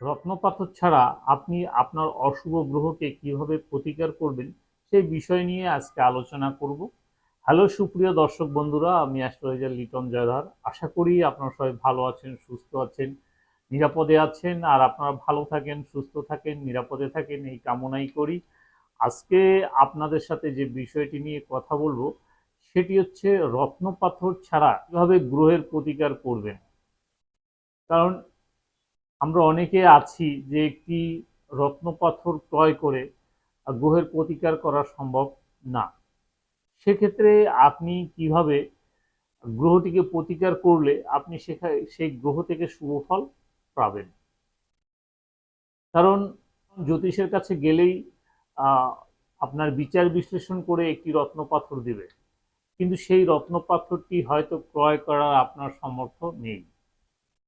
রত্নপাথর ছাড়া আপনি আপনার অশুভ গ্রহকে কীভাবে প্রতিকার করবেন সেই বিষয় নিয়ে আজকে আলোচনা করব। হ্যালো, সুপ্রিয় দর্শক বন্ধুরা, আমি অ্যাস্ট্রোলজার লিটন জয়ধার। আশা করি আপনারা সবাই ভালো আছেন, সুস্থ আছেন, নিরাপদে আছেন, আর আপনারা ভালো থাকেন, সুস্থ থাকেন, নিরাপদে থাকেন, এই কামনাই করি। আজকে আপনাদের সাথে যে বিষয়টি নিয়ে কথা বলব, সেটি হচ্ছে রত্নপাথর ছাড়া কীভাবে গ্রহের প্রতিকার করবেন। কারণ আমরা অনেকে আছি যে একটি রত্নপাথর ক্রয় করে গ্রহের প্রতিকার করা সম্ভব না। সেক্ষেত্রে আপনি কীভাবে গ্রহটিকে প্রতিকার করলে আপনি সেখানে সেই গ্রহ থেকে শুভ ফল পাবেন? কারণ জ্যোতিষের কাছে গেলেই আপনার বিচার বিশ্লেষণ করে একটি রত্নপাথর দিবে। কিন্তু সেই রত্নপাথরটি হয়তো ক্রয় করার আপনার সামর্থ্য নেই।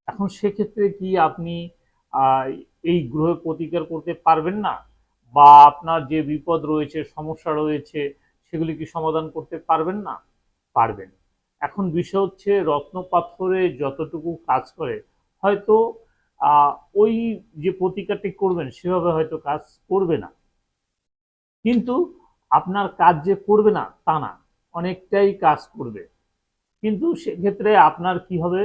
এখন সেক্ষেত্রে কি আপনি এই গ্রহে প্রতিকার করতে পারবেন না? বা আপনার যে বিপদ রয়েছে, সমস্যা রয়েছে, সেগুলি কি সমাধান করতে পারবেন না? পারবেন। এখন বিষয় হচ্ছে রত্নপাথরে যতটুকু কাজ করে, হয়তো ওই যে প্রতিকারটি করবেন, সেভাবে হয়তো কাজ করবে না। কিন্তু আপনার কাজ যে করবে না, তা না, অনেকটাই কাজ করবে। কিন্তু সেক্ষেত্রে আপনার কি হবে?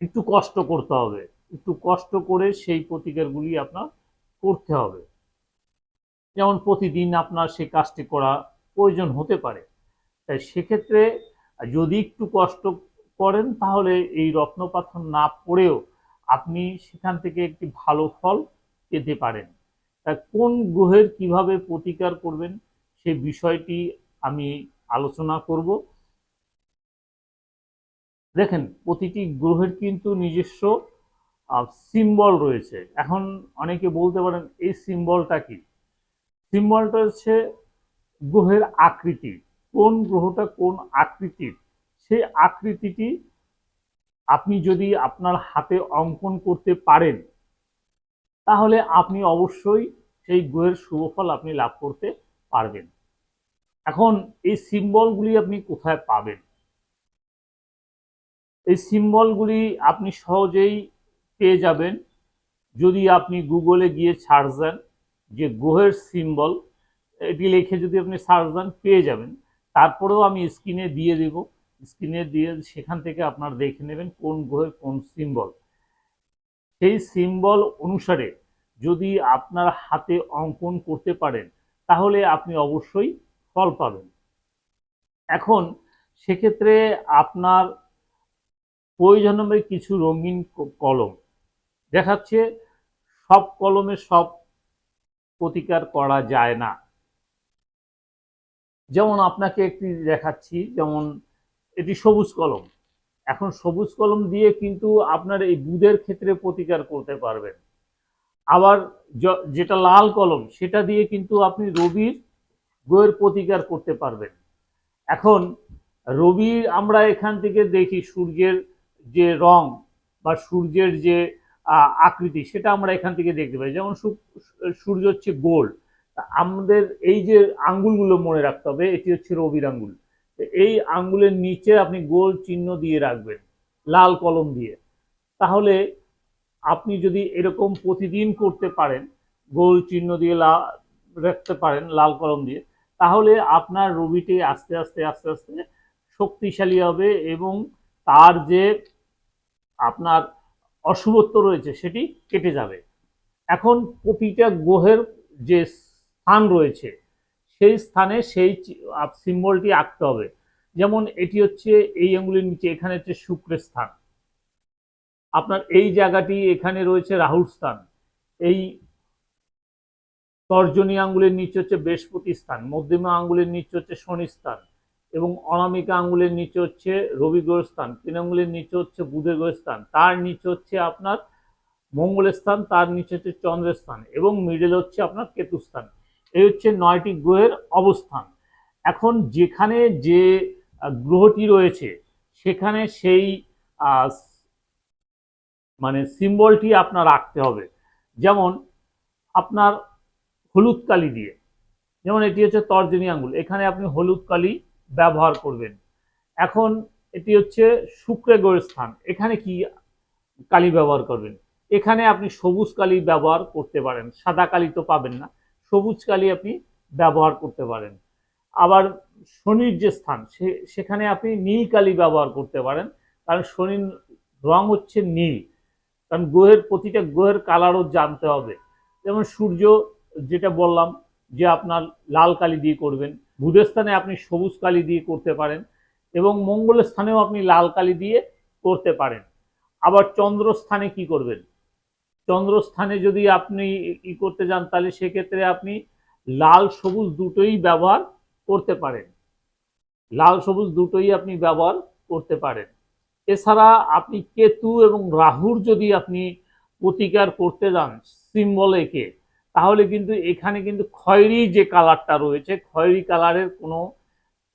একটু কষ্ট করতে হবে। একটু কষ্ট করে সেই প্রতিকারগুলি আপনার করতে হবে। যেমন প্রতিদিন আপনার সেই কাজটি করা প্রয়োজন হতে পারে। তাই সেক্ষেত্রে যদি একটু কষ্ট করেন, তাহলে এই রত্নপাথর না পড়েও আপনি সেখান থেকে একটি ভালো ফল পেতে পারেন। তা কোন গ্রহের কীভাবে প্রতিকার করবেন সেই বিষয়টি আমি আলোচনা করব। দেখেন, প্রতিটি গ্রহের কিন্তু নিজস্ব সিম্বল রয়েছে। এখন অনেকে বলতে পারেন, এই সিম্বলটা কি? সিম্বলটা হচ্ছে গ্রহের আকৃতি। কোন গ্রহটা কোন আকৃতির সেই আকৃতিটি আপনি যদি আপনার হাতে অঙ্কন করতে পারেন, তাহলে আপনি অবশ্যই সেই গ্রহের শুভফল আপনি লাভ করতে পারবেন। এখন এই সিম্বলগুলি আপনি কোথায় পাবেন? এই সিম্বলগুলি আপনি সহজেই পেয়ে যাবেন যদি আপনি গুগলে গিয়ে সার্চ দেন যে গ্রহের সিম্বল, এটি লিখে যদি আপনি সার্চ দেন পেয়ে যাবেন। তারপরেও আমি স্ক্রিনে দিয়ে দেব। স্ক্রিনে দিয়ে সেখান থেকে আপনার দেখে নেবেন কোন গ্রহের কোন সিম্বল। সেই সিম্বল অনুসারে যদি আপনার হাতে অঙ্কন করতে পারেন, তাহলে আপনি অবশ্যই ফল পাবেন। এখন সেক্ষেত্রে আপনার প্রয়োজন কিছু রঙিন কলম। দেখাচ্ছে সব কলমে সব প্রতিকার করা যায় না। যেমন আপনাকে একটি দেখাচ্ছি, যেমন এটি সবুজ কলম। এখন সবুজ কলম দিয়ে কিন্তু আপনার এই দুধের ক্ষেত্রে প্রতিকার করতে পারবেন। আবার যেটা লাল কলম, সেটা দিয়ে কিন্তু আপনি রবির গ্রহের প্রতিকার করতে পারবেন। এখন রবির আমরা এখান থেকে দেখি, সূর্যের যে রং বা সূর্যের যে আকৃতি, সেটা আমরা এখান থেকে দেখতে পাই। যেমন সূর্য হচ্ছে গোল। আমাদের এই যে আঙ্গুলগুলো মনে রাখতে হবে, এটি হচ্ছে রবির আঙ্গুল। এই আঙ্গুলের নিচে আপনি গোল চিহ্ন দিয়ে রাখবেন, লাল কলম দিয়ে। তাহলে আপনি যদি এরকম প্রতিদিন করতে পারেন, গোল চিহ্ন দিয়ে রাখতে পারেন, লাল কলম দিয়ে, তাহলে আপনার রবিটি আস্তে আস্তে আস্তে আস্তে শক্তিশালী হবে এবং তার যে আপনার অশুভত্ব রয়েছে, সেটি কেটে যাবে। এখন প্রতিটা গ্রহের যে স্থান রয়েছে, সেই স্থানে সেই সিম্বলটি আঁকতে হবে। যেমন এটি হচ্ছে, এই আঙ্গুলের নিচে, এখানে হচ্ছে শুক্রের স্থান। আপনার এই জায়গাটি এখানে রয়েছে রাহুর স্থান। এই তর্জনী আঙ্গুলের নিচে হচ্ছে বৃহস্পতি স্থান। মধ্যমা আঙ্গুলের নিচে হচ্ছে শনি স্থান। এবং অনামিকা আঙ্গুলের নিচে হচ্ছে রবি গ্রহ স্থান তিন আঙ্গুলের নিচে হচ্ছে বুধের গ্রহ স্থান তার নিচে হচ্ছে আপনার মঙ্গলের স্থান, তার নিচে হচ্ছে চন্দ্রের স্থান এবং মিডল হচ্ছে আপনার কেতুস্থান। এই হচ্ছে নয়টি গ্রহের অবস্থান। এখন যেখানে যে গ্রহটি রয়েছে, সেখানে সেই মানে সিম্বলটি আপনার রাখতে হবে। যেমন আপনার হলুদ কালি দিয়ে, যেমন এটি হচ্ছে তর্জনী আঙ্গুল, এখানে আপনি হলুদ কালি ব্যবহার করবেন। এখন এটি হচ্ছে শুক্রে গ্রহের স্থান এখানে কি কালি ব্যবহার করবেন? এখানে আপনি সবুজ কালি ব্যবহার করতে পারেন। সাদা কালি তো পাবেন না। সবুজ কালি আপনি ব্যবহার করতে পারেন। আবার শনির যে স্থান সেখানে আপনি নীল কালি ব্যবহার করতে পারেন। কারণ শনির রং হচ্ছে নীল। কারণ গ্রহের প্রতিটা গ্রহের কালারও জানতে হবে। যেমন সূর্য, যেটা বললাম যে আপনার লাল কালি দিয়ে করবেন। বুধের স্থানে আপনি সবুজ কালি দিয়ে করতে পারেন এবং মঙ্গলের স্থানেও আপনি লাল কালি দিয়ে করতে পারেন। আবার চন্দ্রস্থানে কি করবেন? চন্দ্রস্থানে যদি আপনি ই করতে যান, তাহলে সেক্ষেত্রে আপনি লাল সবুজ দুটোই ব্যবহার করতে পারেন। লাল সবুজ দুটোই আপনি ব্যবহার করতে পারেন। এছাড়া আপনি কেতু এবং রাহুর যদি আপনি প্রতিকার করতে যান, সিম্বল এঁকে তাহলে কিন্তু এখানে কিন্তু খয়েরি যে কালারটা রয়েছে, খয়েরি কালারের কোনো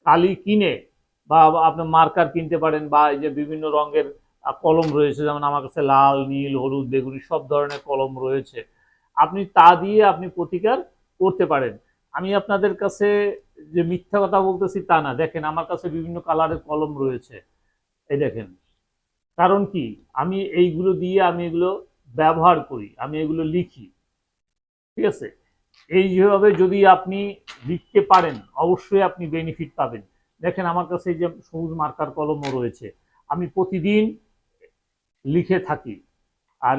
কালি কিনে বা আপনি মার্কার কিনতে পারেন বা এই যে বিভিন্ন রঙের কলম রয়েছে, যেমন আমার কাছে লাল, নীল, হলুদ, বেগুনি সব ধরনের কলম রয়েছে। আপনি তা দিয়ে আপনি প্রতিকার করতে পারেন। আমি আপনাদের কাছে যে মিথ্যা কথা বলতেছি তা না। দেখেন, আমার কাছে বিভিন্ন কালারের কলম রয়েছে। এই দেখেন। কারণ কি? আমি এইগুলো দিয়ে আমি এগুলো ব্যবহার করি, আমি এগুলো লিখি। ঠিক আছে? এই যেভাবে যদি আপনি লিখতে পারেন, অবশ্যই আপনি বেনিফিট পাবেন। দেখেন আমার কাছে এই যে সবুজ মার্কার কলমও রয়েছে। আমি প্রতিদিন লিখে থাকি। আর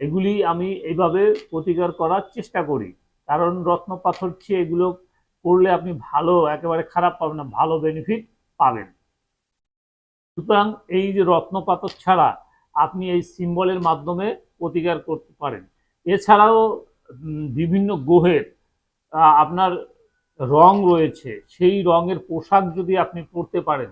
এগুলি আমি এইভাবে প্রতিকার করার চেষ্টা করি। কারণ রত্ন পাথর চেয়ে এগুলো করলে আপনি ভালো, একেবারে খারাপ পাবেন না, ভালো বেনিফিট পাবেন। সুতরাং এই যে রত্ন পাথর ছাড়া আপনি এই সিম্বলের মাধ্যমে প্রতিকার করতে পারেন। এছাড়াও বিভিন্ন গ্রহের আপনার রং রয়েছে, সেই রঙের পোশাক যদি আপনি পরতে পারেন,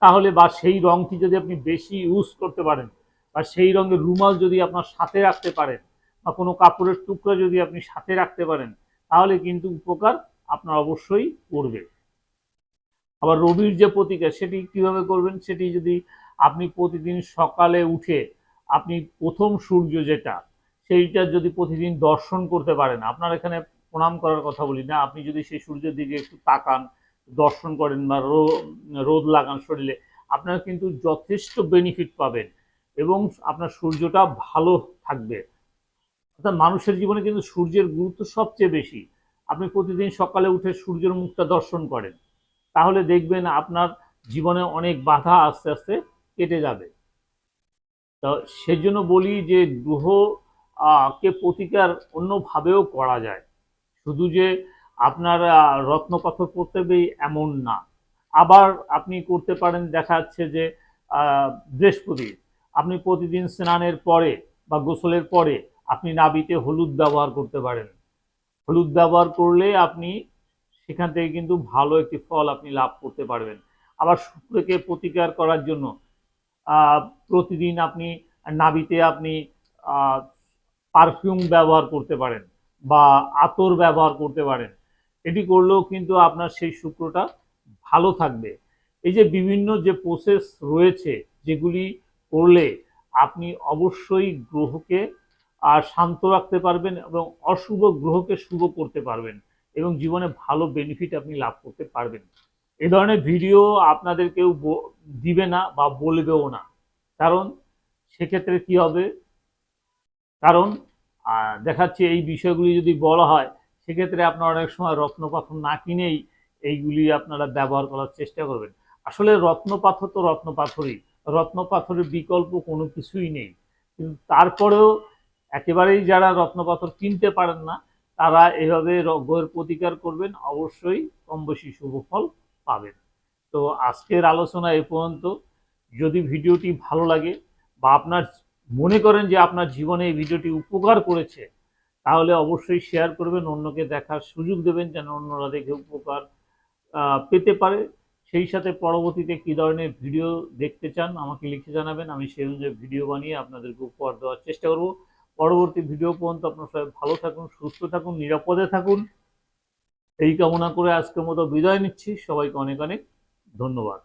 তাহলে বা সেই রংটি যদি আপনি বেশি ইউজ করতে পারেন, বা সেই রঙের রুমাল যদি আপনার সাথে রাখতে পারেন, বা কোনো কাপড়ের টুকরা যদি আপনি সাথে রাখতে পারেন, তাহলে কিন্তু উপকার আপনার অবশ্যই করবে। আবার রবির যে প্রতিকার সেটি কীভাবে করবেন? সেটি যদি আপনি প্রতিদিন সকালে উঠে, আপনি প্রথম সূর্য যেটা সেইটা যদি প্রতিদিন দর্শন করতে পারেন, আপনার এখানে প্রণাম করার কথা বলি না, আপনি যদি সেই সূর্যের দিকে একটু তাকান, দর্শন করেন বা রোদ লাগান শরীরে, আপনার কিন্তু যথেষ্ট বেনিফিট পাবেন এবং আপনার সূর্যটা ভালো থাকবে। অর্থাৎ মানুষের জীবনে কিন্তু সূর্যের গুরুত্ব সবচেয়ে বেশি। আপনি প্রতিদিন সকালে উঠে সূর্যের মুখটা দর্শন করেন, তাহলে দেখবেন আপনার জীবনে অনেক বাধা আস্তে আস্তে কেটে যাবে। তো সেজন্য বলি যে, গ্রহ কে প্রতিকার অন্যভাবেও করা যায়। শুধু যে আপনার আহ, রত্নপাথর করতে হবে এমন না। আবার আপনি করতে পারেন দেখা যাচ্ছে যে বৃহস্পতি আপনি প্রতিদিন স্নানের পরে বা গোসলের পরে আপনি নাবিতে হলুদ ব্যবহার করতে পারেন। হলুদ ব্যবহার করলে আপনি সেখান থেকে কিন্তু ভালো একটি ফল আপনি লাভ করতে পারবেন। আবার শুক্রকে প্রতিকার করার জন্য প্রতিদিন আপনি নাবিতে আপনি পারফিউম ব্যবহার করতে পারেন বা আতর ব্যবহার করতে পারেন। এটি করলেও কিন্তু আপনার সেই শুক্রটা ভালো থাকবে। এই যে বিভিন্ন যে প্রসেস রয়েছে যেগুলি করলে আপনি অবশ্যই গ্রহকে আর শান্ত রাখতে পারবেন এবং অশুভ গ্রহকে শুভ করতে পারবেন এবং জীবনে ভালো বেনিফিট আপনি লাভ করতে পারবেন। এ ধরনের ভিডিও আপনাদের কেউ দিবে না বা বলবেও না। কারণ সেক্ষেত্রে কি হবে? কারণ দেখাচ্ছে এই বিষয়গুলি যদি বলা হয়, সেক্ষেত্রে আপনারা অনেক সময় রত্নপাথর না কিনেই এইগুলি আপনারা ব্যবহার করার চেষ্টা করবেন। আসলে রত্নপাথর তো রত্নপাথরই। রত্নপাথরের বিকল্প কোনো কিছুই নেই। কিন্তু তারপরেও একেবারেই যারা রত্নপাথর কিনতে পারেন না, তারা এভাবে রোগের প্রতিকার করবেন, অবশ্যই কম বেশি শুভ ফল পাবেন। তো আজকের আলোচনা এ পর্যন্ত। যদি ভিডিওটি ভালো লাগে বা আপনার মনে করেন যে আপনার জীবনে এই ভিডিওটি উপকার করেছে, তাহলে অবশ্যই শেয়ার করবেন, অন্যকে দেখার সুযোগ দেবেন যেন অন্যরা দেখে উপকার পেতে পারে। সেই সাথে পরবর্তীতে কী ধরনের ভিডিও দেখতে চান আমাকে লিখে জানাবেন, আমি সেই অনুযায়ী ভিডিও বানিয়ে আপনাদেরকে উপহার দেওয়ার চেষ্টা করব। পরবর্তী ভিডিও পর্যন্ত আপনার সবাই ভালো থাকুন, সুস্থ থাকুন, নিরাপদে থাকুন। এই কামনা করে আজকের মতো বিদায় নিচ্ছি। সবাইকে অনেক অনেক ধন্যবাদ।